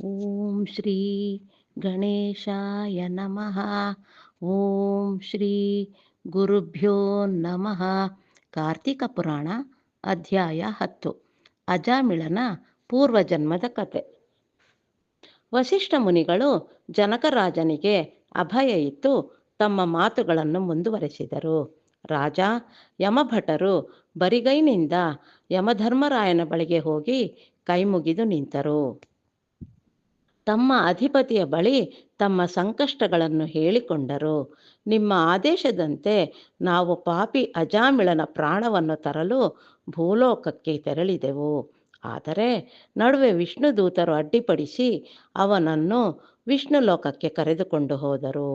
ಓಂ ಶ್ರೀ ಗಣೇಶಾಯ ನಮಃ. ಓಂ ಶ್ರೀ ಗುರುಭ್ಯೋ ನಮಃ. ಕಾರ್ತಿಕ ಪುರಾಣ ಅಧ್ಯಾಯ ಹತ್ತು. ಅಜಾಮಿಳನ ಪೂರ್ವಜನ್ಮದ ಕತೆ. ವಸಿಷ್ಠ ಮುನಿಗಳು ಜನಕರಾಜನಿಗೆ ಅಭಯ ಇತ್ತು ತಮ್ಮ ಮಾತುಗಳನ್ನು ಮುಂದುವರೆಸಿದರು. ರಾಜ, ಯಮಭಟರು ಬರಿಗೈನಿಂದ ಯಮಧರ್ಮರಾಯನ ಬಳಿಗೆ ಹೋಗಿ ಕೈಮುಗಿದು ನಿಂತರು. ತಮ್ಮ ಅಧಿಪತಿಯ ಬಳಿ ತಮ್ಮ ಸಂಕಷ್ಟಗಳನ್ನು ಹೇಳಿಕೊಂಡರು. ನಿಮ್ಮ ಆದೇಶದಂತೆ ನಾವು ಪಾಪಿ ಅಜಾಮಿಳನ ಪ್ರಾಣವನ್ನು ತರಲು ಭೂಲೋಕಕ್ಕೆ ತೆರಳಿದೆವು. ಆದರೆ ನಡುವೆ ವಿಷ್ಣು ದೂತರು ಅಡ್ಡಿಪಡಿಸಿ ಅವನನ್ನು ವಿಷ್ಣು ಲೋಕಕ್ಕೆ ಕರೆದುಕೊಂಡು ಹೋದರು.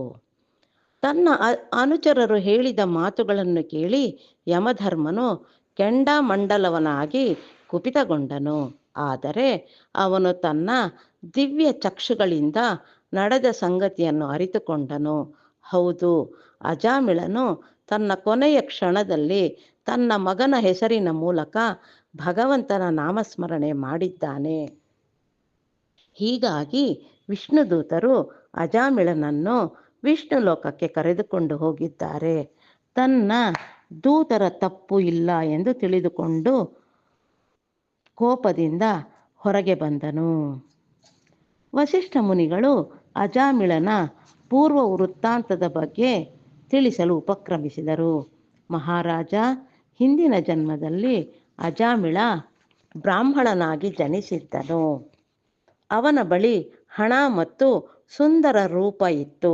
ತನ್ನ ಅನುಚರರು ಹೇಳಿದ ಮಾತುಗಳನ್ನು ಕೇಳಿ ಯಮಧರ್ಮನು ಕೆಂಡಾಮಂಡಲವನಾಗಿ ಕುಪಿತಗೊಂಡನು. ಆದರೆ ಅವನು ತನ್ನ ದಿವ್ಯ ಚಕ್ಷುಗಳಿಂದ ನಡೆದ ಸಂಗತಿಯನ್ನು ಅರಿತುಕೊಂಡನು. ಹೌದು, ಅಜಾಮಿಳನು ತನ್ನ ಕೊನೆಯ ಕ್ಷಣದಲ್ಲಿ ತನ್ನ ಮಗನ ಹೆಸರಿನ ಮೂಲಕ ಭಗವಂತನ ನಾಮಸ್ಮರಣೆ ಮಾಡಿದ್ದಾನೆ. ಹೀಗಾಗಿ ವಿಷ್ಣುದೂತರು ಅಜಾಮಿಳನನ್ನು ವಿಷ್ಣು ಲೋಕಕ್ಕೆ ಕರೆದುಕೊಂಡು ಹೋಗಿದ್ದಾರೆ. ತನ್ನ ದೂತರ ತಪ್ಪು ಇಲ್ಲ ಎಂದು ತಿಳಿದುಕೊಂಡು ಕೋಪದಿಂದ ಹೊರಗೆ ಬಂದನು. ವಸಿಷ್ಠ ಮುನಿಗಳು ಅಜಾಮಿಳನ ಪೂರ್ವ ವೃತ್ತಾಂತದ ಬಗ್ಗೆ ತಿಳಿಸಲು ಉಪಕ್ರಮಿಸಿದರು. ಮಹಾರಾಜ, ಹಿಂದಿನ ಜನ್ಮದಲ್ಲಿ ಅಜಾಮಿಳ ಬ್ರಾಹ್ಮಣನಾಗಿ ಜನಿಸಿದ್ದನು. ಅವನ ಬಳಿ ಹಣ ಮತ್ತು ಸುಂದರ ರೂಪ ಇತ್ತು.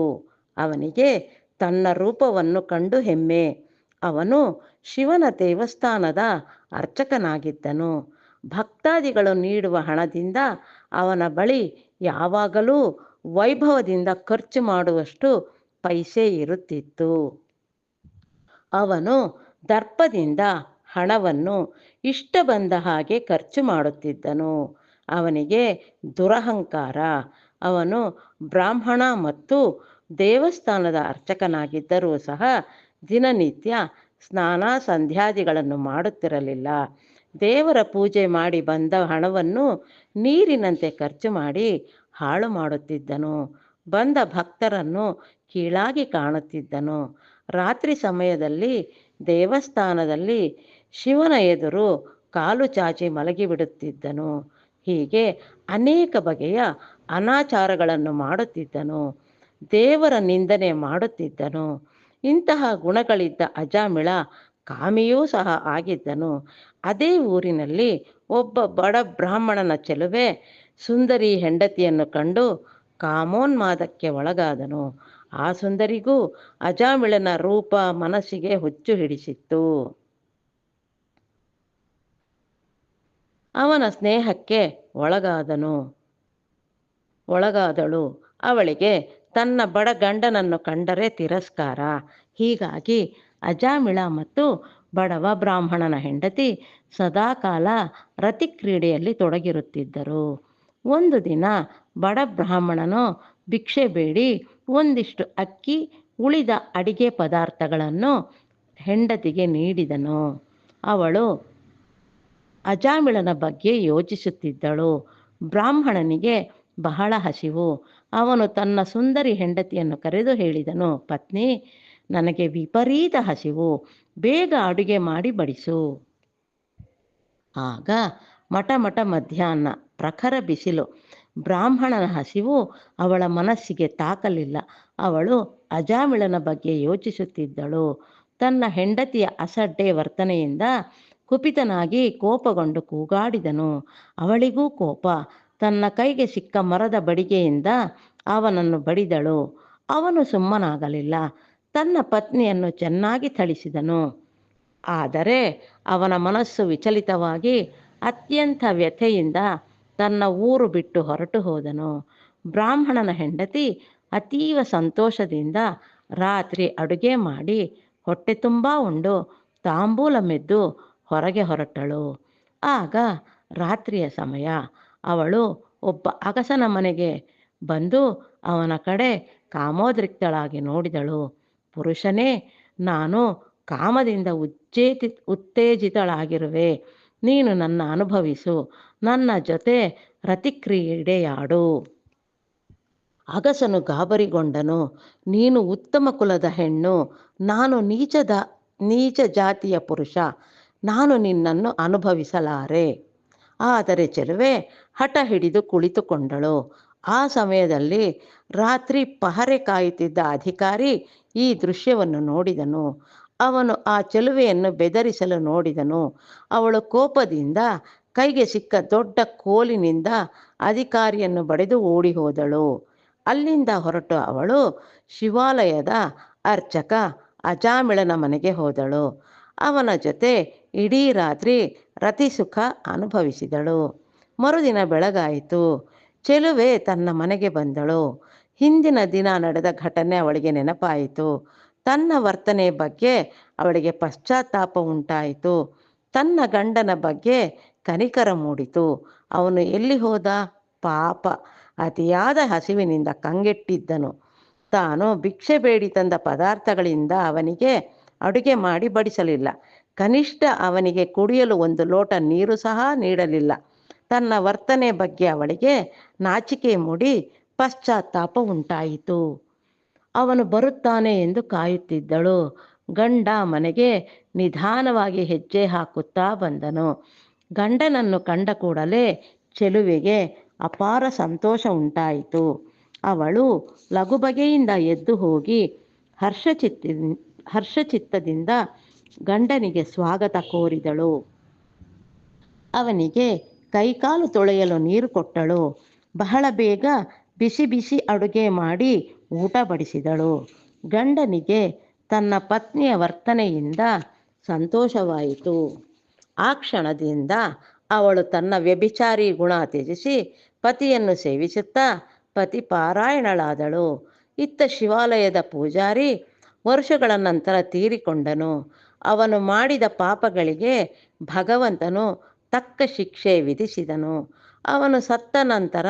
ಅವನಿಗೆ ತನ್ನ ರೂಪವನ್ನು ಕಂಡು ಹೆಮ್ಮೆ. ಅವನು ಶಿವನ ದೇವಸ್ಥಾನದ ಅರ್ಚಕನಾಗಿದ್ದನು. ಭಕ್ತಾದಿಗಳು ನೀಡುವ ಹಣದಿಂದ ಅವನ ಬಳಿ ಯಾವಾಗಲೂ ವೈಭವದಿಂದ ಖರ್ಚು ಮಾಡುವಷ್ಟು ಪೈಸೆ ಇರುತ್ತಿತ್ತು. ಅವನು ದರ್ಪದಿಂದ ಹಣವನ್ನು ಇಷ್ಟ ಬಂದ ಹಾಗೆ ಖರ್ಚು ಮಾಡುತ್ತಿದ್ದನು. ಅವನಿಗೆ ದುರಹಂಕಾರ. ಅವನು ಬ್ರಾಹ್ಮಣ ಮತ್ತು ದೇವಸ್ಥಾನದ ಅರ್ಚಕನಾಗಿದ್ದರೂ ಸಹ ದಿನನಿತ್ಯ ಸ್ನಾನ, ಸಂಧ್ಯಾದಿಗಳನ್ನು ಮಾಡುತ್ತಿರಲಿಲ್ಲ. ದೇವರ ಪೂಜೆ ಮಾಡಿ ಬಂದ ಹಣವನ್ನು ನೀರಿನಂತೆ ಖರ್ಚು ಮಾಡಿ ಹಾಳು ಮಾಡುತ್ತಿದ್ದನು. ಬಂದ ಭಕ್ತರನ್ನು ಕೀಳಾಗಿ ಕಾಣುತ್ತಿದ್ದನು. ರಾತ್ರಿ ಸಮಯದಲ್ಲಿ ದೇವಸ್ಥಾನದಲ್ಲಿ ಶಿವನ ಎದುರು ಕಾಲು ಚಾಚಿ ಮಲಗಿಬಿಡುತ್ತಿದ್ದನು. ಹೀಗೆ ಅನೇಕ ಬಗೆಯ ಅನಾಚಾರಗಳನ್ನು ಮಾಡುತ್ತಿದ್ದನು. ದೇವರ ನಿಂದನೆ ಮಾಡುತ್ತಿದ್ದನು. ಇಂತಹ ಗುಣಗಳಿದ್ದ ಅಜಾಮಿಳ ಕಾಮಿಯೂ ಸಹ ಆಗಿದ್ದನು. ಅದೇ ಊರಿನಲ್ಲಿ ಒಬ್ಬ ಬಡ ಬ್ರಾಹ್ಮಣನ ಚೆಲುವೆ ಸುಂದರಿ ಹೆಂಡತಿಯನ್ನು ಕಂಡು ಕಾಮೋನ್ಮಾದಕ್ಕೆ ಒಳಗಾದನು. ಆ ಸುಂದರಿಗೂ ಅಜಾಮಿಳನ ರೂಪ ಮನಸ್ಸಿಗೆ ಹುಚ್ಚು ಹಿಡಿಸಿತ್ತು. ಅವನ ಸ್ನೇಹಕ್ಕೆ ಒಳಗಾದನು. ಒಳಗಾದಳು. ಅವಳಿಗೆ ತನ್ನ ಬಡ ಗಂಡನನ್ನು ಕಂಡರೆ ತಿರಸ್ಕಾರ. ಹೀಗಾಗಿ ಅಜಾಮಿಳ ಮತ್ತು ಬಡವ ಬ್ರಾಹ್ಮಣನ ಹೆಂಡತಿ ಸದಾಕಾಲ ರತಿಕ್ರೀಡೆಯಲ್ಲಿ ತೊಡಗಿರುತ್ತಿದ್ದರು. ಒಂದು ದಿನ ಬಡ ಬ್ರಾಹ್ಮಣನು ಭಿಕ್ಷೆ ಬೇಡಿ, ಒಂದಿಷ್ಟು ಅಕ್ಕಿ, ಉಳಿದ ಅಡಿಗೆ ಪದಾರ್ಥಗಳನ್ನು ಹೆಂಡತಿಗೆ ನೀಡಿದನು. ಅವಳು ಅಜಾಮಿಳನ ಬಗ್ಗೆ ಯೋಚಿಸುತ್ತಿದ್ದಳು. ಬ್ರಾಹ್ಮಣನಿಗೆ ಬಹಳ ಹಸಿವು. ಅವನು ತನ್ನ ಸುಂದರಿ ಹೆಂಡತಿಯನ್ನು ಕರೆದು ಹೇಳಿದನು, ಪತ್ನಿ ನನಗೆ ವಿಪರೀತ ಹಸಿವು. ಬೇಗ ಅಡುಗೆ ಮಾಡಿ ಬಡಿಸು. ಆಗ ಮಠ ಮಠ ಮಧ್ಯಾಹ್ನ ಪ್ರಖರ ಬಿಸಿಲು. ಬ್ರಾಹ್ಮಣನ ಹಸಿವು ಅವಳ ಮನಸ್ಸಿಗೆ ತಾಕಲಿಲ್ಲ. ಅವಳು ಅಜಾಮಿಳನ ಬಗ್ಗೆ ಯೋಚಿಸುತ್ತಿದ್ದಳು. ತನ್ನ ಹೆಂಡತಿಯ ಅಸಡ್ಡೆ ವರ್ತನೆಯಿಂದ ಕುಪಿತನಾಗಿ ಕೋಪಗೊಂಡು ಕೂಗಾಡಿದನು. ಅವಳಿಗೂ ಕೋಪ. ತನ್ನ ಕೈಗೆ ಸಿಕ್ಕ ಮರದ ಬಡಿಗೆಯಿಂದ ಅವನನ್ನು ಬಡಿದಳು. ಅವನು ಸುಮ್ಮನಾಗಲಿಲ್ಲ. ತನ್ನ ಪತ್ನಿಯನ್ನು ಚೆನ್ನಾಗಿ ಥಳಿಸಿದನು. ಆದರೆ ಅವನ ಮನಸ್ಸು ವಿಚಲಿತವಾಗಿ ಅತ್ಯಂತ ವ್ಯಥೆಯಿಂದ ತನ್ನ ಊರು ಬಿಟ್ಟು ಹೊರಟು ಹೋದನು. ಬ್ರಾಹ್ಮಣನ ಹೆಂಡತಿ ಅತೀವ ಸಂತೋಷದಿಂದ ರಾತ್ರಿ ಅಡುಗೆ ಮಾಡಿ ಹೊಟ್ಟೆ ತುಂಬ ಉಂಡು ತಾಂಬೂಲ ಮೆದ್ದು ಹೊರಗೆ ಹೊರಟಳು. ಆಗ ರಾತ್ರಿಯ ಸಮಯ. ಅವಳು ಒಬ್ಬ ಅಗಸನ ಮನೆಗೆ ಬಂದು ಅವನ ಕಡೆ ಕಾಮೋದ್ರಿಕ್ತಳಾಗಿ ನೋಡಿದಳು. ಪುರುಷನೇ, ನಾನು ಕಾಮದಿಂದ ಉಜ್ಜೇತಿ, ಉತ್ತೇಜಿತಳಾಗಿರುವೆ. ನೀನು ನನ್ನ ಅನುಭವಿಸು, ನನ್ನ ಜೊತೆ ರತಿಕ್ರೀಡೆಯಾಡು ಅಗಸನು ಗಾಬರಿಗೊಂಡನು, ನೀನು ಉತ್ತಮ ಕುಲದ ಹೆಣ್ಣು, ನಾನು ನೀಚದ, ನೀಚ ಜಾತಿಯ ಪುರುಷ, ನಾನು ನಿನ್ನನ್ನು ಅನುಭವಿಸಲಾರೆ. ಆದರೆ ಚೆಲುವೆ ಹಠ ಹಿಡಿದು ಕುಳಿತುಕೊಂಡಳು. ಆ ಸಮಯದಲ್ಲಿ ರಾತ್ರಿ ಪಹರೆ ಕಾಯುತ್ತಿದ್ದ ಅಧಿಕಾರಿ ಈ ದೃಶ್ಯವನ್ನು ನೋಡಿದನು. ಅವನು ಆ ಚೆಲುವೆಯನ್ನು ಬೆದರಿಸಲು ನೋಡಿದನು. ಅವಳು ಕೋಪದಿಂದ ಕೈಗೆ ಸಿಕ್ಕ ದೊಡ್ಡ ಕೋಲಿನಿಂದ ಅಧಿಕಾರಿಯನ್ನು ಬಡಿದು ಓಡಿ ಹೋದಳು ಅಲ್ಲಿಂದ ಹೊರಟು ಅವಳು ಶಿವಾಲಯದ ಅರ್ಚಕ ಅಜಾಮಿಳನ ಮನೆಗೆ ಹೋದಳು. ಅವನ ಜೊತೆ ಇಡೀ ರಾತ್ರಿ ರತಿಸುಖ ಅನುಭವಿಸಿದಳು. ಮರುದಿನ ಬೆಳಗಾಯಿತು. ಚೆಲುವೆ ತನ್ನ ಮನೆಗೆ ಬಂದಳು. ಹಿಂದಿನ ದಿನ ನಡೆದ ಘಟನೆ ಅವಳಿಗೆ ನೆನಪಾಯಿತು. ತನ್ನ ವರ್ತನೆ ಬಗ್ಗೆ ಅವಳಿಗೆ ಪಶ್ಚಾತ್ತಾಪ ಉಂಟಾಯಿತು. ತನ್ನ ಗಂಡನ ಬಗ್ಗೆ ಕನಿಕರ ಮೂಡಿತು. ಅವನು ಎಲ್ಲಿ ಹೋದ? ಪಾಪ. ಅತಿಯಾದ ಹಸಿವಿನಿಂದ ಕಂಗೆಟ್ಟಿದ್ದನು. ತಾನು ಭಿಕ್ಷೆ ಬೇಡಿ ತಂದ ಪದಾರ್ಥಗಳಿಂದ ಅವನಿಗೆ ಅಡುಗೆ ಮಾಡಿ ಬಡಿಸಲಿಲ್ಲ. ಕನಿಷ್ಠ ಅವನಿಗೆ ಕುಡಿಯಲು ಒಂದು ಲೋಟ ನೀರು ಸಹ ನೀಡಲಿಲ್ಲ. ತನ್ನ ವರ್ತನೆ ಬಗ್ಗೆ ಅವಳಿಗೆ ನಾಚಿಕೆ ಮೂಡಿ ಪಶ್ಚಾತ್ತಾಪ ಉಂಟಾಯಿತು. ಅವನು ಬರುತ್ತಾನೆ ಎಂದು ಕಾಯುತ್ತಿದ್ದಳು. ಗಂಡ ಮನೆಗೆ ನಿಧಾನವಾಗಿ ಹೆಜ್ಜೆ ಹಾಕುತ್ತಾ ಬಂದನು. ಗಂಡನನ್ನು ಕಂಡ ಕೂಡಲೇ ಚೆಲುವಿಗೆ ಅಪಾರ ಸಂತೋಷ ಉಂಟಾಯಿತು. ಅವಳು ಲಗುಬಗೆಯಿಂದ ಎದ್ದು ಹೋಗಿ ಹರ್ಷಚಿತ್ತ ಹರ್ಷಚಿತ್ತದಿಂದ ಗಂಡನಿಗೆ ಸ್ವಾಗತ ಕೋರಿದಳು. ಅವನಿಗೆ ಕೈಕಾಲು ತೊಳೆಯಲು ನೀರು ಕೊಟ್ಟಳು. ಬಹಳ ಬೇಗ ಬಿಸಿ ಬಿಸಿ ಅಡುಗೆ ಮಾಡಿ ಊಟ ಬಡಿಸಿದಳು. ಗಂಡನಿಗೆ ತನ್ನ ಪತ್ನಿಯ ವರ್ತನೆಯಿಂದ ಸಂತೋಷವಾಯಿತು. ಆ ಕ್ಷಣದಿಂದ ಅವಳು ತನ್ನ ವ್ಯಭಿಚಾರಿ ಗುಣ ತ್ಯಜಿಸಿ ಪತಿಯನ್ನು ಸೇವಿಸುತ್ತಾ ಪತಿ ಪಾರಾಯಣಳಾದಳು ಇತ್ತ ಶಿವಾಲಯದ ಪೂಜಾರಿ ವರ್ಷಗಳ ನಂತರ ತೀರಿಕೊಂಡನು. ಅವನು ಮಾಡಿದ ಪಾಪಗಳಿಗೆ ಭಗವಂತನು ತಕ್ಕ ಶಿಕ್ಷೆ ವಿಧಿಸಿದನು. ಅವನು ಸತ್ತ ನಂತರ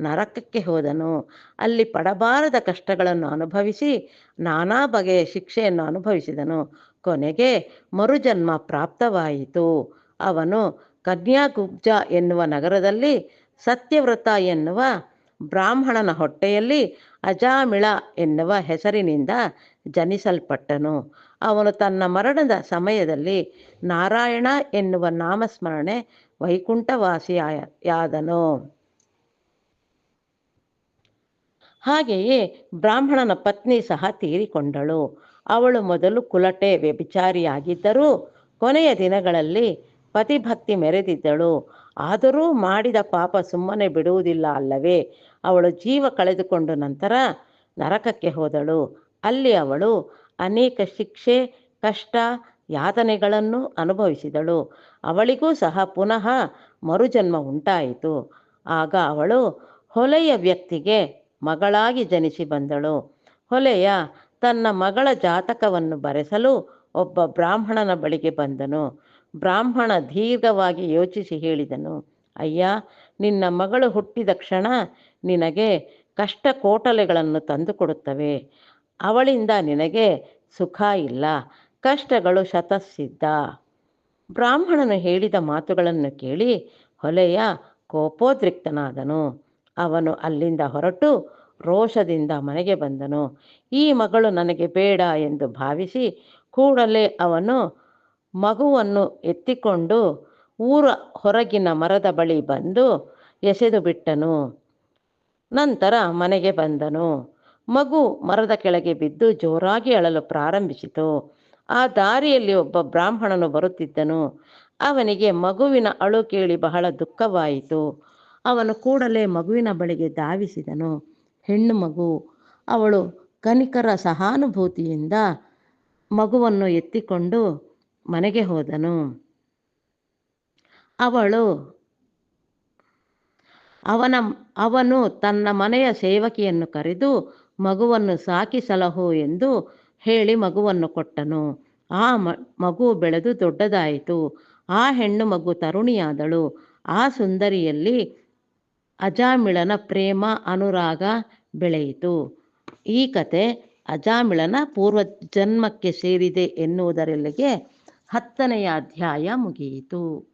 ನರಕಕ್ಕೆ ಹೋದನು. ಅಲ್ಲಿ ಪಡಬಾರದ ಕಷ್ಟಗಳನ್ನು ಅನುಭವಿಸಿ ನಾನಾ ಬಗೆಯ ಶಿಕ್ಷೆಯನ್ನು ಅನುಭವಿಸಿದನು. ಕೊನೆಗೆ ಮರುಜನ್ಮ ಪ್ರಾಪ್ತವಾಯಿತು. ಅವನು ಕನ್ಯಾಗುಬ್ಜ ಎನ್ನುವ ನಗರದಲ್ಲಿ ಸತ್ಯವ್ರತ ಎನ್ನುವ ಬ್ರಾಹ್ಮಣನ ಹೊಟ್ಟೆಯಲ್ಲಿ ಅಜಾಮಿಳ ಎನ್ನುವ ಹೆಸರಿನಿಂದ ಜನಿಸಲ್ಪಟ್ಟನು. ಅವನು ತನ್ನ ಮರಣದ ಸಮಯದಲ್ಲಿ ನಾರಾಯಣ ಎನ್ನುವ ನಾಮಸ್ಮರಣೆ ವೈಕುಂಠವಾಸಿಯಾದನು. ಹಾಗೆಯೇ ಬ್ರಾಹ್ಮಣನ ಪತ್ನಿ ಸಹ ತೀರಿಕೊಂಡಳು. ಅವಳು ಮೊದಲು ಕುಲಟೆ ವ್ಯಭಿಚಾರಿಯಾಗಿದ್ದರೂ ಕೊನೆಯ ದಿನಗಳಲ್ಲಿ ಪತಿಭಕ್ತಿ ಮೆರೆದಿದ್ದಳು. ಆದರೂ ಮಾಡಿದ ಪಾಪ ಸುಮ್ಮನೆ ಬಿಡುವುದಿಲ್ಲ ಅಲ್ಲವೇ? ಅವಳು ಜೀವ ಕಳೆದುಕೊಂಡು ನಂತರ ನರಕಕ್ಕೆ ಹೋದಳು. ಅಲ್ಲಿ ಅವಳು ಅನೇಕ ಶಿಕ್ಷೆ, ಕಷ್ಟ, ಯಾತನೆಗಳನ್ನು ಅನುಭವಿಸಿದಳು. ಅವಳಿಗೂ ಸಹ ಪುನಃ ಮರುಜನ್ಮ ಉಂಟಾಯಿತು. ಆಗ ಅವಳು ಹೊಲೆಯ ವ್ಯಕ್ತಿಗೆ ಮಗಳಾಗಿ ಜನಿಸಿ ಬಂದಳು. ಹೊಲೆಯ ತನ್ನ ಮಗಳ ಜಾತಕವನ್ನು ಬರೆಸಲು ಒಬ್ಬ ಬ್ರಾಹ್ಮಣನ ಬಳಿಗೆ ಬಂದನು. ಬ್ರಾಹ್ಮಣ ದೀರ್ಘವಾಗಿ ಯೋಚಿಸಿ ಹೇಳಿದನು, ಅಯ್ಯ, ನಿನ್ನ ಮಗಳು ಹುಟ್ಟಿದ ಕ್ಷಣ ನಿನಗೆ ಕಷ್ಟ ಕೋಟಲೆಗಳನ್ನು ತಂದುಕೊಡುತ್ತವೆ. ಅವಳಿಂದ ನಿನಗೆ ಸುಖ ಇಲ್ಲ, ಕಷ್ಟಗಳು ಶತಸಿದ್ಧ ಬ್ರಾಹ್ಮಣನು ಹೇಳಿದ ಮಾತುಗಳನ್ನು ಕೇಳಿ ಹೊಲೆಯ ಕೋಪೋದ್ರಿಕ್ತನಾದನು. ಅವನು ಅಲ್ಲಿಂದ ಹೊರಟು ರೋಷದಿಂದ ಮನೆಗೆ ಬಂದನು. ಈ ಮಗಳು ನನಗೆ ಬೇಡ ಎಂದು ಭಾವಿಸಿ ಕೂಡಲೇ ಅವನು ಮಗುವನ್ನು ಎತ್ತಿಕೊಂಡು ಊರ ಹೊರಗಿನ ಮರದ ಬಳಿ ಬಂದು ಎಸೆದು ಬಿಟ್ಟನು. ನಂತರ ಮನೆಗೆ ಬಂದನು. ಮಗು ಮರದ ಕೆಳಗೆ ಬಿದ್ದು ಜೋರಾಗಿ ಅಳಲು ಪ್ರಾರಂಭಿಸಿತು. ಆ ದಾರಿಯಲ್ಲಿ ಒಬ್ಬ ಬ್ರಾಹ್ಮಣನು ಬರುತ್ತಿದ್ದನು. ಅವನಿಗೆ ಮಗುವಿನ ಅಳು ಕೇಳಿ ಬಹಳ ದುಃಖವಾಯಿತು. ಅವನು ಕೂಡಲೇ ಮಗುವಿನ ಬಳಿಗೆ ಧಾವಿಸಿದನು. ಹೆಣ್ಣು ಮಗು, ಅವಳು ಕನಿಕರ ಸಹಾನುಭೂತಿಯಿಂದ ಮಗುವನ್ನು ಎತ್ತಿಕೊಂಡು ಮನೆಗೆ ಹೋದನು. ಅವಳು ಅವನ, ಅವನು ತನ್ನ ಮನೆಯ ಸೇವಕಿಯನ್ನು ಕರೆದು ಮಗುವನ್ನು ಸಾಕಿ ಸಲಹು ಎಂದು ಹೇಳಿ ಮಗುವನ್ನು ಕೊಟ್ಟನು. ಆ ಮಗು ಬೆಳೆದು ದೊಡ್ಡದಾಯಿತು. ಆ ಹೆಣ್ಣು ಮಗು ತರುಣಿಯಾದಳು. ಆ ಸುಂದರಿಯಲ್ಲಿ ಅಜಾಮಿಳನ ಪ್ರೇಮ ಅನುರಾಗ ಬೆಳೆಯಿತು. ಈ ಕತೆ ಅಜಾಮಿಳನ ಪೂರ್ವ ಜನ್ಮಕ್ಕೆ ಸೇರಿದೆ ಎನ್ನುವುದರಲ್ಲಿಗೆ ಹತ್ತನೆಯ ಅಧ್ಯಾಯ ಮುಗಿಯಿತು.